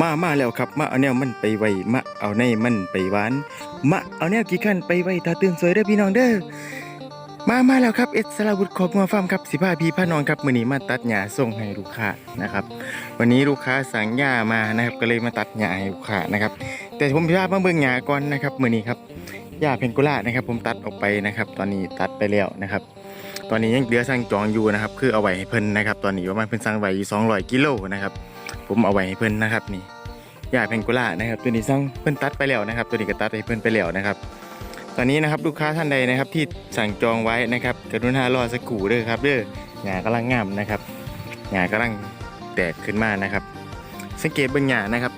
มามาแล้วครับ มาเอาแนวมันไปไว้มาเอาในมันไปหวานมาเอาแนวกี่ขั้นไปไว้ตาตื่นสวยเด้อพี่น้องเด้อมามาแล้วครับเอสลาวุธขอบมาฟาร์มครับสิพาพี่พาน้องครับมือนี้มาตัดหญ้าส่งให้ลูกค้านะครับ วันนี้ลูกค้าสั่งหญ้ามานะครับ ก็เลยมาตัดหญ้าให้ลูกค้านะครับแต่ผมพามาเบิ่งหญ้าก่อนนะครับมือนี้ครับหญ้าเพนกุล่านะครับ ผมตัดออกไปนะครับ ตอนนี้ตัดไปแล้วนะครับตอนนี้ยังเหลือสั่งจองอยู่นะครับ คือเอาไว้ให้เพิ่นนะครับ ตอนนี้ประมาณเพิ่นสั่งไว้อยู่200กิโลนะครับ ผมเอาไว้ให้เพิ่อนนะครับนี่หญ้าเพนกุล่านะครับ ตัวนี้สั่งเพิ่อนตัดไปแล้วนะครับ ตัวนี้ก็ตัดให้เพิ่อนไปแล้วนะครับ ตอนนี้นะครับลูกค้าท่านใดนะครับที่สั่งจองไว้นะครับกรุณารอสักครู่เด้อครับเด้อหญ้ากำลังงามนะครับหญ้ากำลังแตกขึ้นมานะครับ สังเกตเบนหญ้านะครับ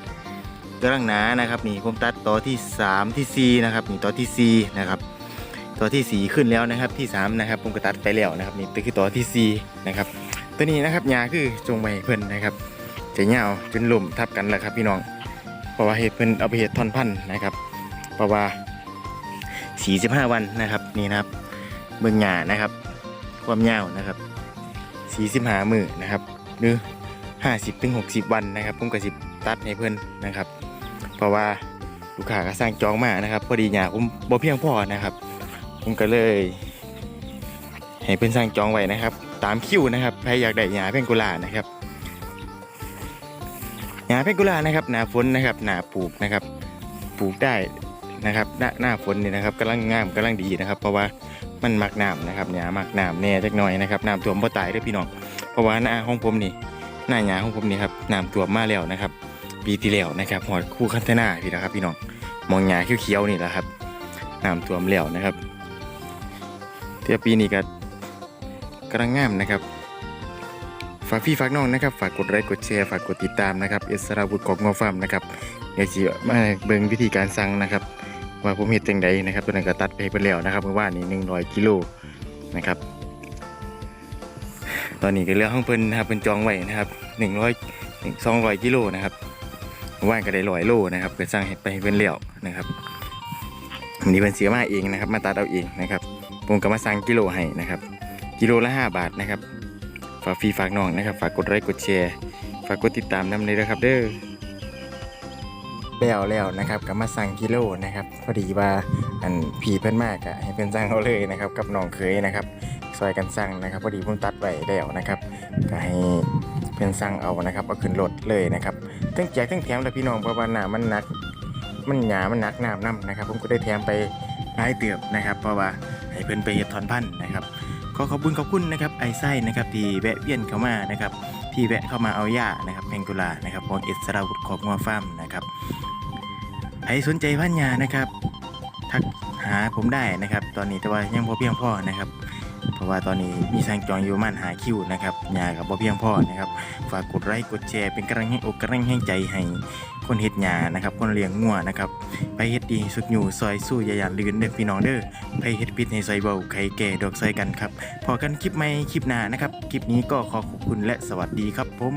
กำลังหนานะครับนี่ผมตัดต่อที่ 3 ที่4นะครับนี่ต่อที่4นะครับต่อที่ 4 ขึ้นแล้วนะครับที่3นะครับผมก็ตัดไปแล้วนะครับนี่ตัวคือต่อที่4นะครับตัวนี้นะครับหญ้าคือจงไว้เพิ่อนนะครับ จะเงาจนหล่มทับกันแหละครับพี่น้อง เพราะว่าเห็ดเพิ่นเอาไปเห็ดท่อนพันธุ์นะครับ เพราะว่า 45 วันนะครับนี่นะครับเบื้องหน้านะครับ ความยาวนะครับ45มือนะครับหรือ50ถึง60 วันนะครับผมก็สิตัดให้เพื่อนนะครับ เพราะว่าลูกค้าก็สร้างจองมานะครับ พอดีหญ้าผมบ่เพียงพอนะครับผมก็เลยให้เพื่อนสร้างจองไว้นะครับ ตามคิวนะครับใครอยากได้หญ้าเพงกุลานะครับ หญ้าเพกุลานะครับหนาฝนนะครับหนาปลูกนะครับปลูกได้นะครับหน้าหน้าฝนนี่นะครับกำลังงามกำลังดีนะครับ เพราะว่ามันมักน้ำนะครับหญ้ามักน้ำแน่จักหน่อยนะครับน้ำท่วมบ่ตายเด้อพี่น้องเพราะว่าหน้าของผมนี่หน้าหญ้าของผมนี่ครับน้ำท่วมมาแล้วนะครับ ปีที่แล้วนะครับหอดคู่คันเทนาพี่นะครับ พี่น้องมองหญ้าเขียวๆนี่แหละครับน้ำท่วมแล้วนะครับเทียวปีนี้ก็กำลังงามนะครับ ฝากพี่ฝากน้องนะครับ ฝากกดไลค์กดแชร์ฝากกดติดตามนะครับเอสราบุตรของงอฟาร์มนะครับเดี๋ยวสิมาเบิ่งวิธีการสั่งนะครับว่าผมเฮ็ดจังใดนะครับตัวนั้นก็ตัดไปเพิ่นแล้วนะครับเมื่อวานนี้100กิโลนะครับ ตอนนี้ก็เรื่องของเพิ่นนะครับเพิ่นจองไว้นะครับ100 200กิโลนะครับเมื่อวานก็ได้100โลนะครับเพิ่นสั่งให้ไปเพิ่นแล้วนะครับวันนี้เพิ่นเสียมาเองนะครับ มาตัดเอาเองนะครับผมก็มาสั่งกิโลให้นะครับ กิโลละ5บาทนะครับ ฝากฟีฝากน้องนะครับ ฝากกดไลค์กดแชร์ ฝากกดติดตามน้ำเลยนะครับ เด้อแล้วแล้วนะครับก็มาสั่งกิโลนะครับ พอดีว่าอันผีเพื่อนมากอะให้เพื่อนสั่งเอาเลยนะครับ กับน้องเคยนะครับซอยกันสั่งนะครับ พอดีผมตัดไว้แล้วนะครับก็ให้เพื่อนสั่งเอานะครับเอาขึ้นรถเลยนะครับทั้งแจกทั้งแถมแล้วพี่น้องเพราะว่าหนามันหนัก มันหยามันหนักน้ำน้ำนะครับ ผมก็ได้แถมไปหลายเตือบนะครับ เพราะว่าให้เพื่อนไปเฮ็ดถอนพันนะครับ ขอขอบคุณขอบคุณนะครับไอไส้นะครับที่แวะเวียนเข้ามานะครับที่แวะเข้ามาเอาหญ้านะครับเพงกุลานะครับของเอสราวุฒิของงัวฟาร์มนะครับใครสนใจพันยานะครับ ทักหาผมได้นะครับ ตอนนี้แต่ว่ายังพอเพียงพอนะครับ เพราะว่าตอนนี้มีสั่งจองอยู่มันหาคิวนะครับยากับพอเพียงพอนะครับ ฝากกดไลค์กดแชร์เป็นกำลังให้อกกำลังให้ใจให้คนเฮ็ดยานะครับ คนเลี้ยงงัวนะครับ ไปเฮ็ดดีสุดอยู่ซอยสู้อย่ายาดลื่นเด้อพี่น้องเด้อ ไปเฮ็ดพิษในซอยเบาไข่แก่ดอกซอยกันครับ พอกันคลิปใหม่คลิปหน้านะครับ คลิปนี้ก็ขอขอบคุณและสวัสดีครับผม